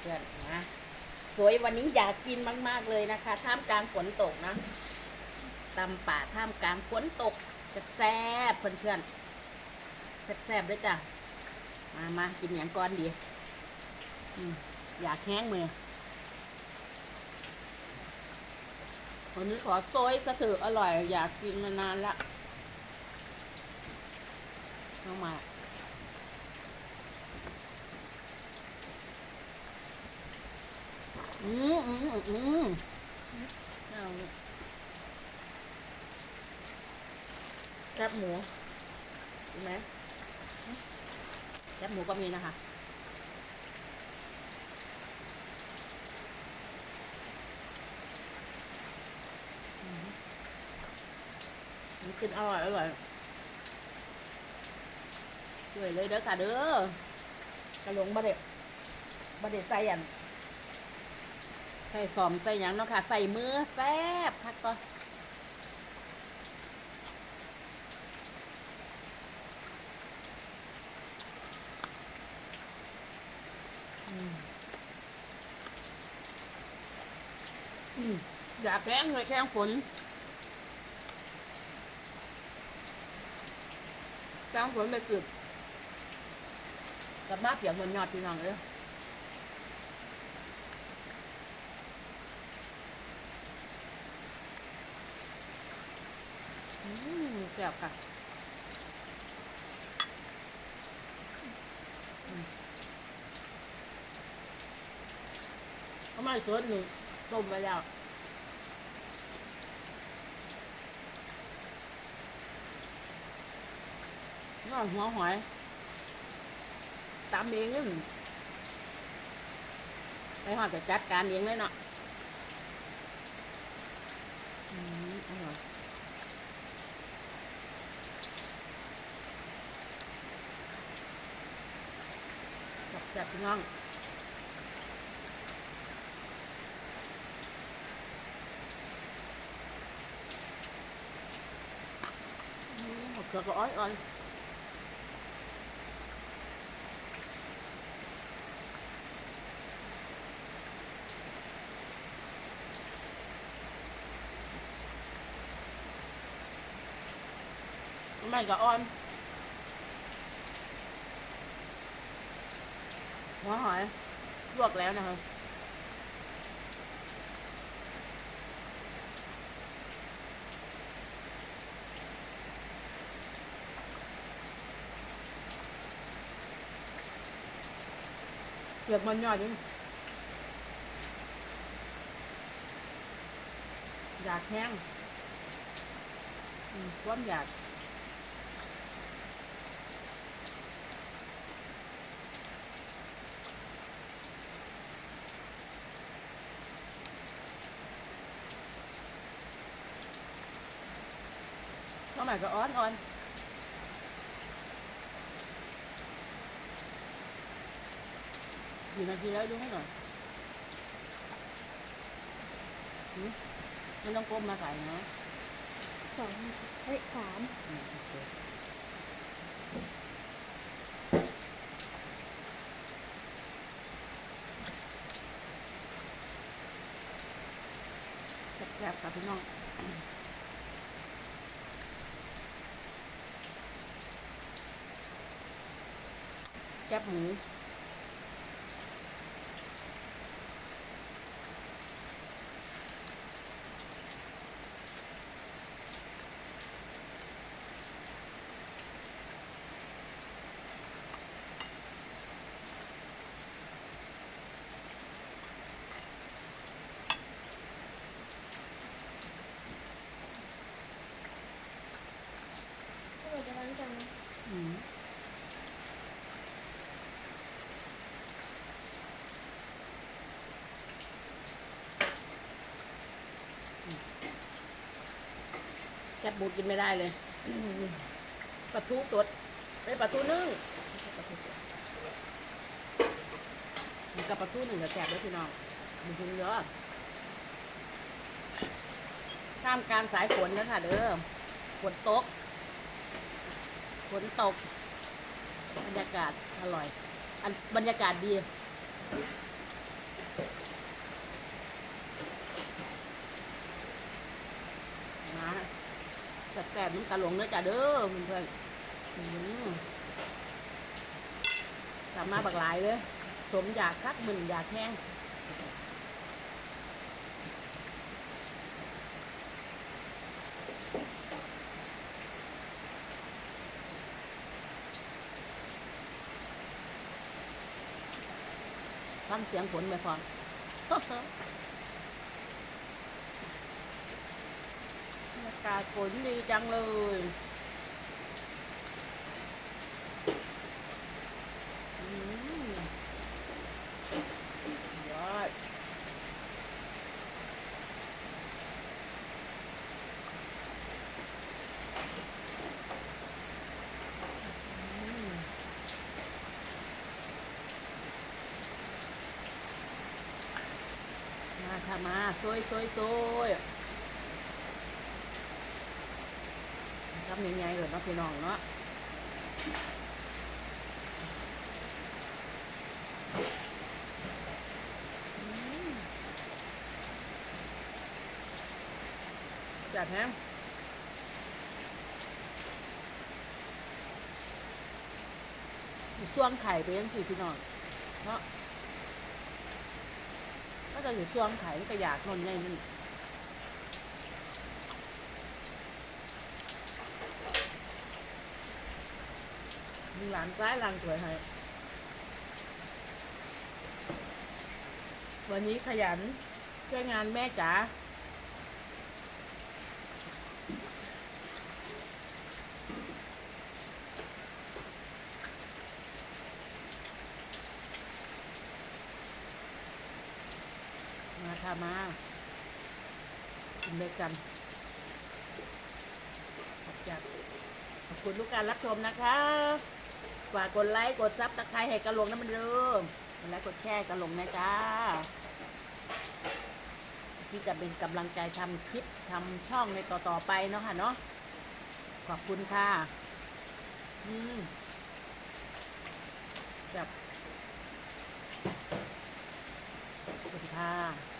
เพื่อนนะสวยวันนี้อยากกินมากๆเลยนะคะ ท่ามกลางฝนตกนะตำป่าท่ามกลางฝนตกแซ่บๆเพื่อนๆแซ่บๆด้วยจ้ะมามากินอย่างก่อนดีอยากแห้งมือวันนี้ขอโซยสะถืออร่อย อยากกินมานานละเข้ามา อืมอืมอืมอืมเอาแคบหมูเห็นไหมแคบหมูก็มีนะคะอืมมันกินอร่อยอร่อยช่วยเลยเด้อค่ะเด้อกระหลงบะเด็ดบะเด็ดใส่อัน ใส่สอมใส่หยังเนาะค่ะ ใส่มือแซ่บคักก็อืมอืมอยากแข้งเลยแข้งฝนแข้งฝนไปกึบกับมาเปียกเหมือนยอดพี่น้องเอ้ย อื มแซ่บค่ะอืมเขามาสวนหนึ่งต้มไปแล้วน้องหัวหอยตามเองนึงไปหอดจะจัดการเองเลยเนาะอืมอร่อย จับจับพี่น้องอืมหมดเกลือก็อ้อยอ่อนไม่ก็อ่อน หัวหอยลวกแล้วนะคะเปลือกมันยอยอยู่อยากแห้งความอยาก น้องใหม่ก็อ้อนอ่อนกี่นาทีแล้วดูให้หน่อยหืมไม่ต้องก้มมาใส่เนาะสองเฮ้ยสามอืมโอเคแซ่บๆค่ะพี่น้อง แคบหมู เราจะล้างจัง อืม แคบบูดกินไม่ได้เลยอืมปลาทูสดเป็นปลาทูนึ่งไม่ใช่ปลาทูสดมันกับปลาทูหนึ่งกับแสบด้วยพี่น้องมันถึงเยอะท่ามกลารสายฝนนะค่ะเด้อฝนตกฝนตก บรรยากาศอร่อย อันบรรยากาศดี มา แสบๆน้ำตาหลงเนื้อจ้าเด้อเพื่อนๆอืมกลับมาบักหลายเลยสมอยากคักมึนอยากแห้งฟังเสียงฝนไปพอน บรรยา กาศฝนดีจังเลยมยอดมาค่ะมาซอยซอยซอย ทำยังไงเลยเนาะพี่น้องเนาะจัดแฮมช่วงไข่ไปยังสี่พี่น้องเนาะก็จะอยู่ช่วงไขายก็อยากนนไงนี่ มีหลานซ้ายหลานสวยให้วันนี้ขยันช่วยงานแม่จ๋ามาค่ะมากินด้วยกันขอบคุณขอบคุณทุกการรับชมนะคะ ฝากกดไลค์กดซับตะไคร้ให้กระหลงน้ำมันเริ่มกดไลค์กดแชร์กระหลงนะจ้า ที่จะเป็นกำลังใจทำคลิปทำช่องในต่อๆไปเนาะค่ะเนาะขอบคุณค่ะ อืมแบบขอบคุณค่ะ